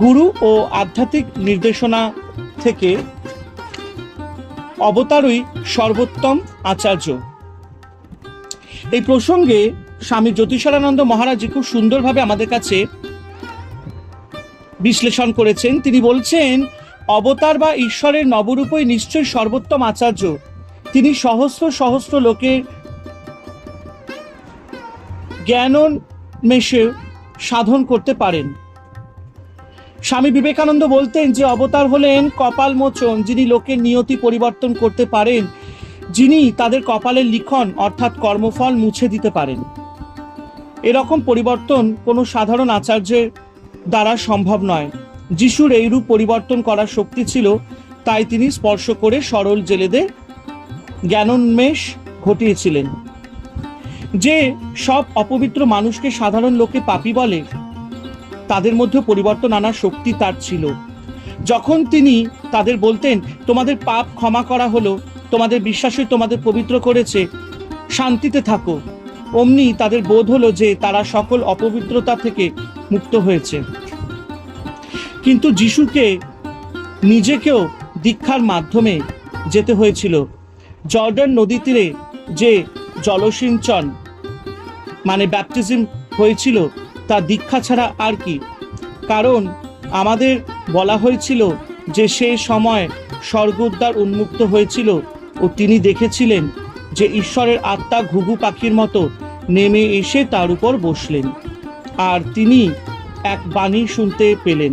গুরু ও আধ্যাত্মিক নির্দেশনা থেকে অবতারই সর্বোত্তম আচার্য। এই প্রসঙ্গে স্বামী জ্যোতিষারানন্দ মহারাজ খুব সুন্দরভাবে আমাদের কাছে বিশ্লেষণ করেছেন। তিনি বলছেন, অবতার বা ঈশ্বরের নবরূপই নিশ্চয়ই সর্বোত্তম আচার্য। তিনি সহস্র সহস্র লোকের জ্ঞানন্মেষে সাধন করতে পারেন। স্বামী বিবেকানন্দ বলতেন যে অবতার হলেন কপাল মোচন, যিনি লোকের নিয়তি পরিবর্তন করতে পারেন, যিনি তাদের কপালের লিখন অর্থাৎ কর্মফল মুছে দিতে পারেন। এরকম পরিবর্তন কোনো সাধারণ আচার্যের দ্বারা সম্ভব নয়। যিশুর এইরূপ পরিবর্তন করার শক্তি ছিল, তাই তিনি স্পর্শ করে সরল জেলেদের জ্ঞানোন্মেষ ঘটিয়েছিলেন। যে সব অপবিত্র মানুষকে সাধারণ লোকে পাপী বলে তাদের মধ্যে পরিবর্তন আনার শক্তি তার ছিল। যখন তিনি তাদের বলতেন, তোমাদের পাপ ক্ষমা করা হলো, তোমাদের বিশ্বাসই তোমাদের পবিত্র করেছে, শান্তিতে থাকো। অমনি তাদের বোধ হলো যে তারা সকল অপবিত্রতা থেকে মুক্ত হয়েছে। কিন্তু যিশুকে নিজেকেও দীক্ষার মাধ্যমে যেতে হয়েছিল। জর্ডান নদী তীরে যে জলসিঞ্চন মানে ব্যাপটিজম হয়েছিল তা দীক্ষা ছাড়া আর কি। কারণ আমাদের বলা হয়েছিল যে সে সময় স্বর্গোদ্বার উন্মুক্ত হয়েছিল ও তিনি দেখেছিলেন যে ঈশ্বরের আত্মা ঘুঘু পাখির মতো নেমে এসে তার উপর বসলেন। আর তিনি এক বাণী শুনতে পেলেন,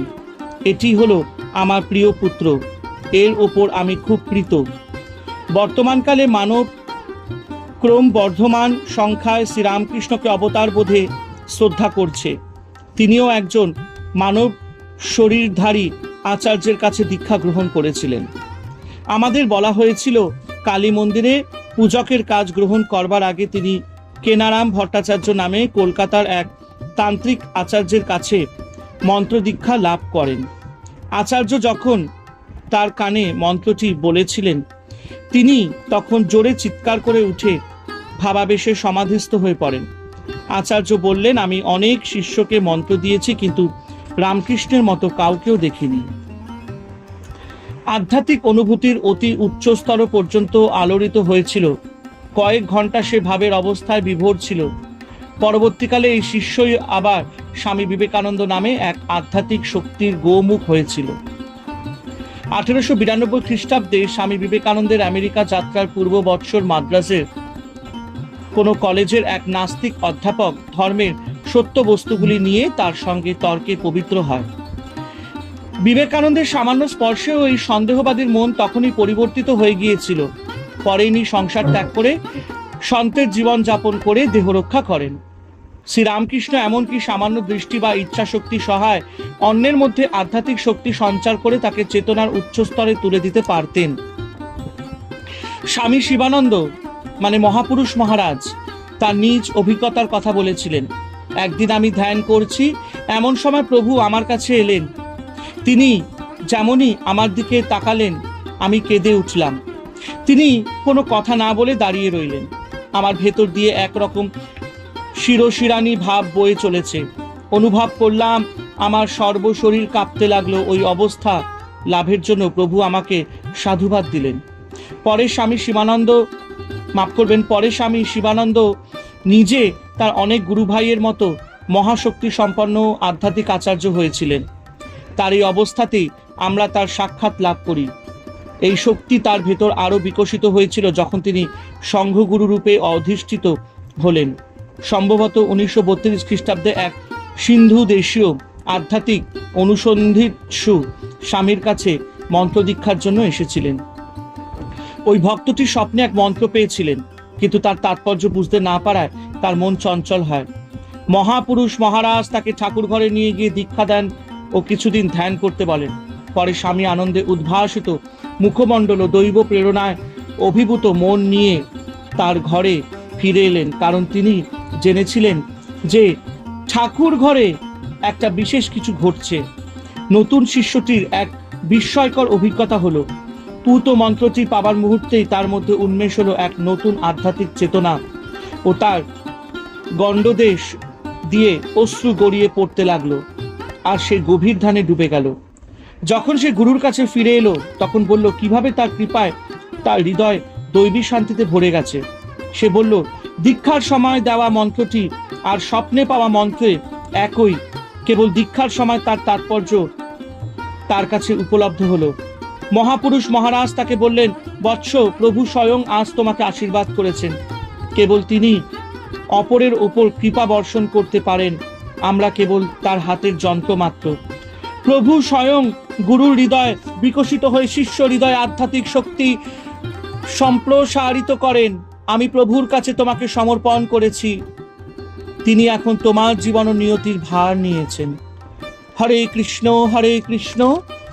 এটি হলো আমার প্রিয় পুত্র, এর ওপর আমি খুব প্রীত বর্তমানকালে মানব ক্রম বর্ধমান সংখ্যায় শ্রীরামকৃষ্ণকে অবতার বোধে শ্রদ্ধা করছে। তিনিও একজন মানব শরীরধারী আচার্যের কাছে দীক্ষা গ্রহণ করেছিলেন। আমাদের বলা হয়েছিল, কালী মন্দিরে পূজকের কাজ গ্রহণ করবার আগে তিনি কেনারাম ভট্টাচার্য নামে কলকাতার এক তান্ত্রিক আচার্যের কাছে মন্ত্র দীক্ষা লাভ করেন। আচার্য যখন তার কানে মন্ত্রটি বলেছিলেন, তিনি তখন জোরে চিৎকার করে উঠে ভাবাবেশে সমাধিস্থ হয়ে পড়েন। আচার্য বললেন, আমি অনেক শিষ্যকে মন্ত্র দিয়েছি, কিন্তু রামকৃষ্ণের মতো কাউকেও দেখিনি। আধ্যাত্মিক অনুভূতির অতি উচ্চস্তর পর্যন্ত আলোড়িত হয়েছিল। কয়েক ঘণ্টা সে ভাবের অবস্থায় বিভোর ছিল। পরবর্তীকালে এই শিষ্যই আবার স্বামী বিবেকানন্দ নামে এক আধ্যাত্মিক শক্তির গোমুখ হয়েছিল। আঠেরোশো বিরানব্বই খ্রিস্টাব্দে স্বামী বিবেকানন্দের আমেরিকা যাত্রার পূর্ব বৎসর মাদ্রাসের কোনো কলেজের এক নাস্তিক অধ্যাপক ধর্মের সত্য বস্তুগুলি নিয়ে তার সঙ্গে তর্কে পবিত্র হয়। বিবেকানন্দের সামান্য স্পর্শেও এই সন্দেহবাদীর মন তখনই পরিবর্তিত হয়ে গিয়েছিল। পরে ইনি সংসার ত্যাগ করে সন্তের জীবন যাপন করে দেহরক্ষা করেন। শ্রীরামকৃষ্ণ এমনকি সামান্য দৃষ্টি বা ইচ্ছা শক্তি সহায় অন্যের মধ্যে আধ্যাত্মিক শক্তি সঞ্চার করে তাকে চেতনার উচ্চ স্তরে তুলে দিতে পারতেন। স্বামী শিবানন্দ মানে মহাপুরুষ মহারাজ, তার নিজ অভিজ্ঞতার কথা বলেছিলেন। একদিন আমি ধ্যান করছি, এমন সময় প্রভু আমার কাছে এলেন। তিনি যেমনই আমার দিকে তাকালেন, আমি কেঁদে উঠলাম। তিনি কোনো কথা না বলে দাঁড়িয়ে রইলেন। আমার ভেতর দিয়ে একরকম শিরশিরানি ভাব বয়ে চলেছে। অনুভব করলাম, আমার সর্বশরীর কাঁপতে লাগল, ওই অবস্থা লাভের জন্য প্রভু আমাকে সাধুবাদ দিলেন। পরে স্বামী শিবানন্দ মাফ করবেন, পরে স্বামী শিবানন্দ নিজে তার অনেক গুরু ভাইয়ের মতো মহাশক্তি সম্পন্ন আধ্যাত্মিক আচার্য হয়েছিলেন। তার এই অবস্থাতেই আমরা তার সাক্ষাৎ লাভ করি। এই শক্তি তার ভেতর আরও বিকশিত হয়েছিল যখন তিনি সংঘগুরু রূপে অধিষ্ঠিত হলেন। সম্ভবত উনিশশো বত্রিশ খ্রিস্টাব্দে এক সিন্ধু দেশীয় আধ্যাত্মিক অনুসন্ধিৎসু স্বামীর কাছে মন্ত্র দীক্ষার জন্য এসেছিলেন। ওই ভক্তটি স্বপ্নে এক মন্ত্র পেয়েছিলেন, কিন্তু তার তাৎপর্য বুঝতে না পারায় তার মন চঞ্চল হয়। মহাপুরুষ মহারাজ তাকে ঠাকুর ঘরে নিয়ে গিয়ে দীক্ষা দেন ও কিছুদিন ধ্যান করতে বলেন। পরে স্বামী আনন্দে উদ্ভাসিত মুখমণ্ডল ও দৈব প্রেরণায় অভিভূত মন নিয়ে তার ঘরে ফিরে এলেন, কারণ তিনি জেনেছিলেন যে ঠাকুর ঘরে একটা বিশেষ কিছু ঘটছে। নতুন শিষ্যটির এক বিস্ময়কর অভিজ্ঞতা হলো পুত মন্ত্রটি পাবার মুহূর্তেই তার মধ্যে উন্মেষ হলো এক নতুন আধ্যাত্মিক চেতনা ও তার গণ্ডদেশ দিয়ে অশ্রু গড়িয়ে পড়তে লাগল আর সে গভীর ধানে ডুবে গেল। যখন সে গুরুর কাছে ফিরে এলো, তখন বলল, কীভাবে তার কৃপায় তার হৃদয় দৈবী শান্তিতে ভরে গেছে? সে বলল, দীক্ষার সময় দেওয়া মন্ত্রটি আর স্বপ্নে পাওয়া মন্ত্রে একই। কেবল দীক্ষার সময় তার তাৎপর্য তার কাছে উপলব্ধ হলো। মহাপুরুষ মহারাজ তাকে বললেন, বৎস, প্রভু স্বয়ং আজ তোমাকে আশীর্বাদ করেছেন। কেবল তিনি অপরের ওপর কৃপা বর্ষণ করতে পারেন। আমরা কেবল তার হাতের যন্ত্র মাত্র। প্রভু স্বয়ং গুরুর হৃদয় বিকশিত হয়ে শিষ্য হৃদয় আধ্যাত্মিক শক্তি সম্প্রসারিত করেন। আমি প্রভুর কাছে তোমাকে সমর্পণ করেছি। তিনি এখন তোমার জীবন নিয়তির ভার নিয়েছেন। হরে কৃষ্ণ হরে কৃষ্ণ।